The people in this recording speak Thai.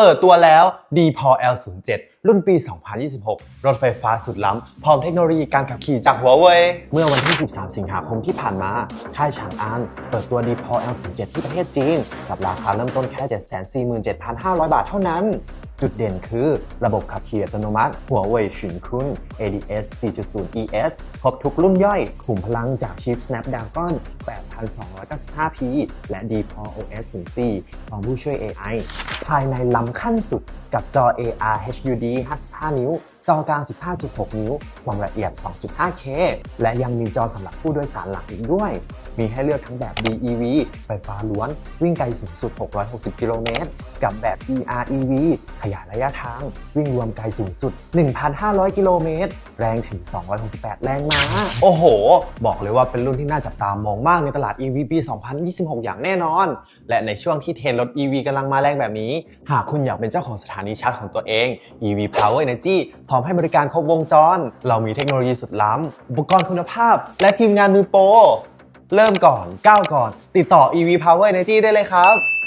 เปิดตัวแล้ว d p o L07 รุ่นปี 2026 รถไฟฟ้าสุดล้ำ พร้อมเทคโนโลยีการขับขี่จากหัวเว่ยเมื่อวันที่ 13 สิงหาคมที่ผ่านมา ค่ายฉางอันเปิดตัว d p o L07 ที่ประเทศจีน กับราคาเริ่มต้นแค่ 747,500 บาทเท่านั้น จุดเด่นคือระบบขับขี่อัตโนมัติ หัวเว่ยฉินคุน ADS 4.0 ES ครบทุกรุ่นย่อยขุมพลังจากชิป Snapdragon 8295P และ Deep Core OS 04ของผู้ช่วย AI ภายในล้ำขั้นสุดกับจอ AR HUD 55 นิ้ว จอกลาง 15.6 นิ้ว ความละเอียด 2.5K และยังมีจอสำหรับผู้โดยสารหลักอีกด้วย มีให้เลือกทั้งแบบ BEV ไฟฟ้าล้วน วิ่งไกลสูงสุด 660 กิโลเมตร กับแบบ EREV ขยายระยะทาง วิ่งรวมไกลสูงสุด 1,500 กิโลเมตร แรงถึง 268 แรงม้า โอ้โห บอกเลยว่าเป็นรุ่นที่น่าจับตามองมากในตลาด EV ปี 2026 อย่างแน่นอน และในช่วงที่เทรนด์รถ EV กำลังมาแรงแบบนี้ หากคุณอยากเป็นเจ้าของสถานีชาร์จของตัวเอง EV Power Energy พรอมให้บริการครบวงจร เรามีเทคโนโลยีสุดล้ำอุปกรณ์คุณภาพ และทีมงานมือโปรเริ่มก่อนก้าวก่อน ติดต่อ EV Power Energy ได้เลยครับ